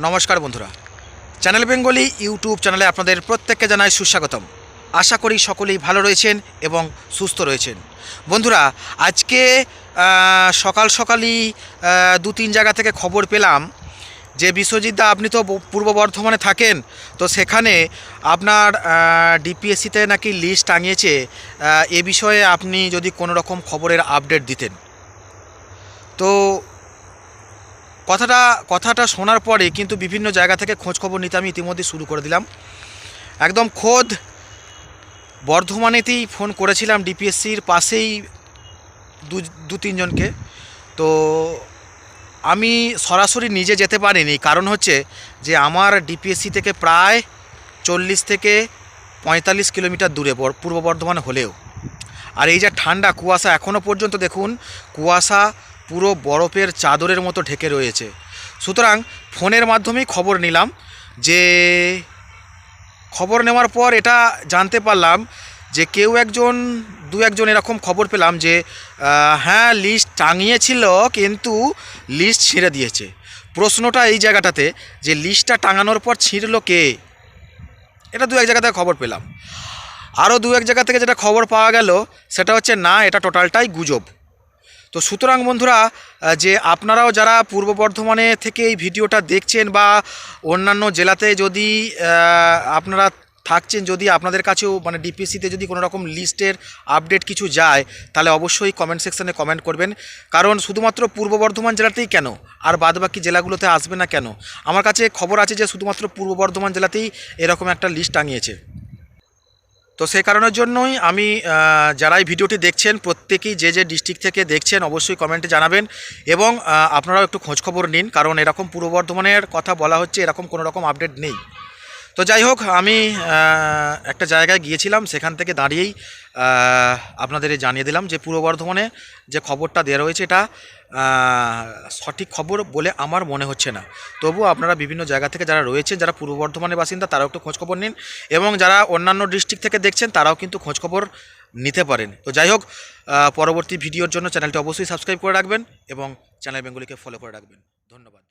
নমস্কার বন্ধুরা। Channel Bengali YouTube চ্যানেলে আপনাদের প্রত্যেককে জানাই সুস্বাগতম। আশা করি সকলেই ভালো রয়েছেন এবং সুস্থ রয়েছেন। বন্ধুরা, আজকে সকাল সকালই দু তিন জায়গা থেকে খবর পেলাম যে বিশ্বজিৎ দা, আপনি তো পূর্ব বর্ধমানে থাকেন, তো সেখানে আপনার ডিপিএসসিতে নাকি লিস্ট টাঙিয়েছে এ বিষয়ে আপনি যদি কোনো রকম খবরের আপডেট দিতেন। তো কথাটা কথাটা শোনার পরে কিন্তু বিভিন্ন জায়গা থেকে খোঁজ খবর নিতে আমি ইতিমধ্যে শুরু করে দিলাম। একদম খোদ বর্ধমানেতেই ফোন করেছিলাম ডিপিএসসির পাশেই দু দু তিনজনকে। তো আমি সরাসরি নিজে যেতে পারিনি। কারণ হচ্ছে যে আমার ডিপিএসসি থেকে প্রায় চল্লিশ থেকে পঁয়তাল্লিশ কিলোমিটার দূরে পূর্ব বর্ধমান হলেও। আর এই যে ঠান্ডা কুয়াশা এখনও পর্যন্ত দেখুন, কুয়াশা পুরো বরফের চাদরের মতো ঢেকে রয়েছে। সুতরাং ফোনের মাধ্যমেই খবর নিলাম যে, খবর নেওয়ার পর এটা জানতে পারলাম যে কেউ একজন, দু একজন এরকম খবর পেলাম যে হ্যাঁ লিস্ট টাঙিয়েছিল কিন্তু লিস্ট ছিঁড়ে দিয়েছে। প্রশ্নটা এই জায়গাটাতে যে লিস্টটা টাঙানোর পর ছিঁড়লো কে? এটা দু এক জায়গা থেকে খবর পেলাম। আরও দু এক জায়গা থেকে যেটা খবর পাওয়া গেল সেটা হচ্ছে, না, এটা টোটালটাই গুজব। তো সুতরাং বন্ধুরা যে আপনারাও যারা পূর্ব বর্ধমানে থেকে এই ভিডিওটা দেখছেন বা অন্যান্য জেলাতে যদি আপনারা থাকছেন, যদি আপনাদের কাছেও মানে ডিপিসিতে যদি কোনো রকম লিস্টের আপডেট কিছু যায়, তাহলে অবশ্যই কমেন্ট সেকশনে কমেন্ট করবেন। কারণ শুধুমাত্র পূর্ব বর্ধমান জেলাতেই কেন? আর বাদবাকি জেলাগুলোতে আসবে না কেন? আমার কাছে খবর আছে যে শুধুমাত্র পূর্ব বর্ধমান জেলাতেই এরকম একটা লিস্ট টাঙিয়েছে। তো সেই কারণের জন্যই আমি যারাই ভিডিওটি দেখছেন, প্রত্যেকেই যে যে ডিস্ট্রিক্ট থেকে দেখছেন অবশ্যই কমেন্টে জানাবেন এবং আপনারাও একটু খোঁজখবর নিন, কারণ এরকম পূর্ব বর্ধমানের কথা বলা হচ্ছে, এরকম কোনো রকম আপডেট নেই। তো যাই হোক, আমি একটা জায়গায় গিয়েছিলাম, সেখান থেকে দাঁড়িয়েই আপনাদের জানিয়ে দিলাম যে পূর্ব বর্ধমানে যে খবরটা দেওয়া রয়েছে, এটা সঠিক খবর বলে আমার মনে হচ্ছে না। তবুও আপনারা বিভিন্ন জায়গা থেকে যারা রয়েছেন, যারা পূর্ব বর্ধমানের বাসিন্দা, তারাও একটু খোঁজখবর নিন এবং যারা অন্যান্য ডিস্ট্রিক্ট থেকে দেখছেন, তারাও কিন্তু খোঁজখবর নিতে পারেন। তো যাই হোক পরবর্তী ভিডিওর জন্য চ্যানেলটি অবশ্যই সাবস্ক্রাইব করে রাখবেন এবং চ্যানেল বেঙ্গলিকে ফলো করে রাখবেন। ধন্যবাদ।